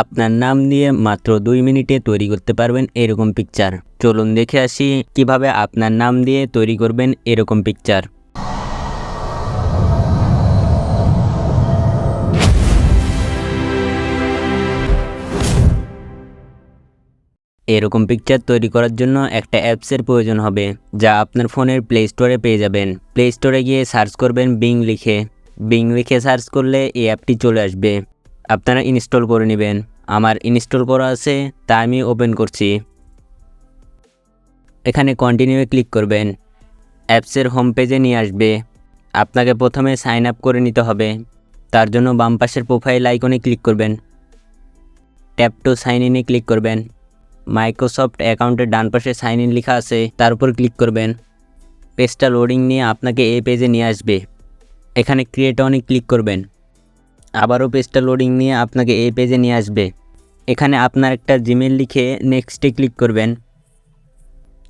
আপনার নাম দিয়ে মাত্র দুই মিনিটে তৈরি করতে পারবেন এরকম পিকচার চলুন দেখে আসি কীভাবে আপনার নাম দিয়ে তৈরি করবেন এরকম পিকচার এরকম পিকচার তৈরি করার জন্য একটা অ্যাপসের প্রয়োজন হবে, যা আপনার ফোনের প্লে স্টোরে পেয়ে যাবেন। প্লে স্টোরে গিয়ে সার্চ করবেন বিং লিখে। বিং লিখে সার্চ করলে এই অ্যাপটি চলে আসবে। আপনারা ইনস্টল করে নেবেন। আমার ইনস্টল করা আছে, তা আমি ওপেন করছি। এখানে কন্টিনিউয়ে ক্লিক করবেন। অ্যাপসের হোম পেজে নিয়ে আসবে। আপনাকে প্রথমে সাইন আপ করে নিতে হবে। তার জন্য বাম পাশের প্রোফাইল আইকনে ক্লিক করবেন। ট্যাপ টু সাইন ইনে ক্লিক করবেন। মাইক্রোসফট অ্যাকাউন্টের ডান পাশে সাইন ইন লেখা আছে, তার উপর ক্লিক করবেন। পেজটা লোডিং নিয়ে আপনাকে এই পেজে নিয়ে আসবে। এখানে ক্রিয়েট অনে ক্লিক করবেন। আবারও পেজটা লোডিং নিয়ে আপনাকে এই পেজে নিয়ে আসবে। এখানে আপনার একটা জিমেল লিখে নেক্সটে ক্লিক করবেন।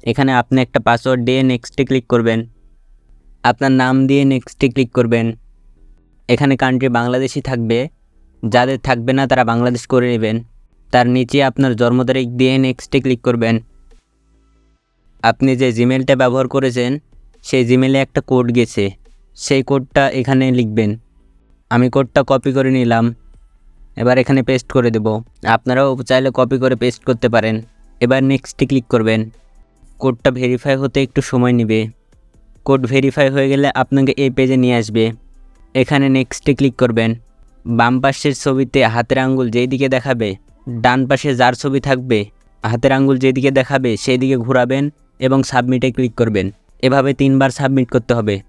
এখানে আপনি একটা পাসওয়ার্ড দিয়ে নেক্সটে ক্লিক করবেন। আপনার নাম দিয়ে নেক্সটে ক্লিক করবেন। এখানে কান্ট্রি বাংলাদেশি থাকবে। যাদের থাকবে না তারা বাংলাদেশ করে নেবেন। তার নিচে আপনার জন্ম তারিখ দিয়ে নেক্সটে ক্লিক করবেন। আপনি যে জিমেলটা ব্যবহার করেছেন, সেই জিমেলে একটা কোড গেছে। সেই কোডটা এখানে লিখবেন। আমি কোডটা কপি করে নিলাম। এবার এখানে পেস্ট করে দেব। আপনারাও চাইলে কপি করে পেস্ট করতে পারেন। এবার নেক্সটে ক্লিক করবেন। কোডটা ভেরিফাই হতে একটু সময় নেবে। কোড ভেরিফাই হয়ে গেলে আপনাকে এই পেজে নিয়ে আসবে। এখানে নেক্সটে ক্লিক করবেন। বাম পাশের ছবিতে হাতের আঙ্গুল যেই দিকে দেখাবে, ডান পাশে যার ছবি থাকবে, হাতের আঙ্গুল যেদিকে দেখাবে, সেই দিকে ঘোরাবেন এবং সাবমিটে ক্লিক করবেন। এভাবে তিনবার সাবমিট করতে হবে।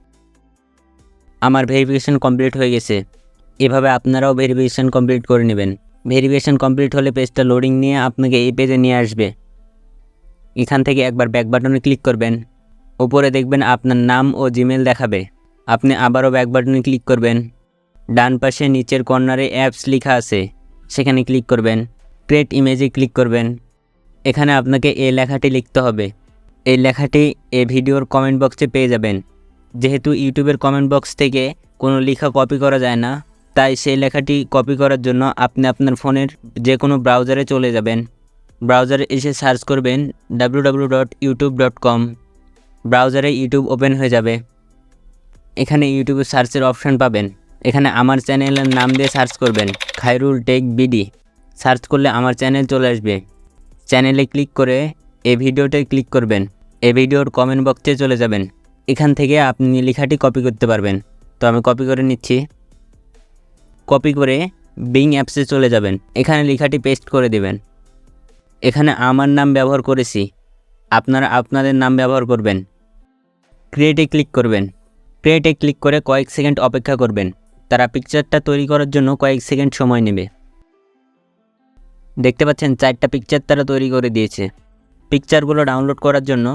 আমার ভেরিফিকেশন কমপ্লিট হয়ে গেছে। এভাবে আপনারাও ভেরিফিকেশন কমপ্লিট করে নেবেন। ভেরিফিকেশন কমপ্লিট হলে পেজটা লোডিং নিয়ে আপনাকে এই পেজে নিয়ে আসবে। এখান থেকে একবার ব্যাক বাটনে ক্লিক করবেন। উপরে দেখবেন আপনার নাম ও জিমেল দেখাবে। আপনি আবারও ব্যাক বাটনে ক্লিক করবেন। ডান পাশে নিচের কর্নারে অ্যাপস লেখা আছে। সেখানে ক্লিক করবেন। ক্রিয়েট ইমেজে ক্লিক করবেন। এখানে আপনাকে এই লেখাটি লিখতে হবে। এই লেখাটি এই ভিডিওর কমেন্ট বক্সে পেয়ে যাবেন। যেহেতু ইউটিউবের কমেন্ট বক্স থেকে কোনো লেখা কপি করা যায় না, তাই সেই লেখাটি কপি করার জন্য আপনি আপনার ফোনের যে কোনো ব্রাউজারে চলে যাবেন। ব্রাউজারে এসে সার্চ করবেন W W dot YouTube dot com ব্রাউজারে ইউটিউব ওপেন হয়ে যাবে। এখানে ইউটিউবে সার্চের অপশান পাবেন। এখানে আমার চ্যানেলের নাম দিয়ে সার্চ করবেন খায়রুল টেক বিডি সার্চ করলে আমার চ্যানেল চলে আসবে। চ্যানেলে ক্লিক করে এ ভিডিওতে ক্লিক করবেন। এ ভিডিওর কমেন্ট বক্সে চলে যাবেন। এখান থেকে আপনি লেখাটি কপি করতে পারবেন। তো আমি কপি করে নিচ্ছি। কপি করে বিং অ্যাপসে চলে যাবেন। এখানে লেখাটি পেস্ট করে দেবেন। এখানে আমার নাম ব্যবহার করেছি। আপনারা আপনাদের নাম ব্যবহার করবেন। ক্রিয়েটে ক্লিক করবেন। ক্রিয়েটে ক্লিক করে কয়েক সেকেন্ড অপেক্ষা করবেন। তারা পিকচারটা তৈরি করার জন্য কয়েক সেকেন্ড সময় নেবে। দেখতে পাচ্ছেন, চারটা পিকচার তারা তৈরি করে দিয়েছে। পিকচারগুলো ডাউনলোড করার জন্য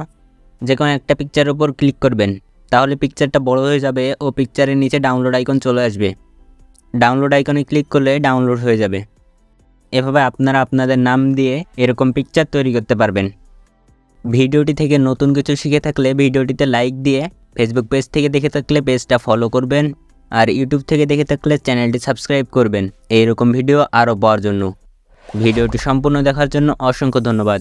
যে কোনো একটা পিকচারের উপর ক্লিক করবেন, তাহলে পিকচারটা বড় হয়ে যাবে ও পিকচারের নিচে ডাউনলোড আইকন চলে আসবে। ডাউনলোড আইকনে ক্লিক করলে ডাউনলোড হয়ে যাবে। এভাবে আপনারা আপনাদের নাম দিয়ে এরকম পিকচার তৈরি করতে পারবেন। ভিডিওটি থেকে নতুন কিছু শিখে থাকলে ভিডিওটিতে লাইক দিয়ে ফেসবুক পেজ থেকে দেখে থাকলে পেজটা ফলো করবেন আর ইউটিউব থেকে দেখে থাকলে চ্যানেলটি সাবস্ক্রাইব করবেন। এইরকম ভিডিও আরও পাওয়ার জন্য। ভিডিওটি সম্পূর্ণ দেখার জন্য অসংখ্য ধন্যবাদ।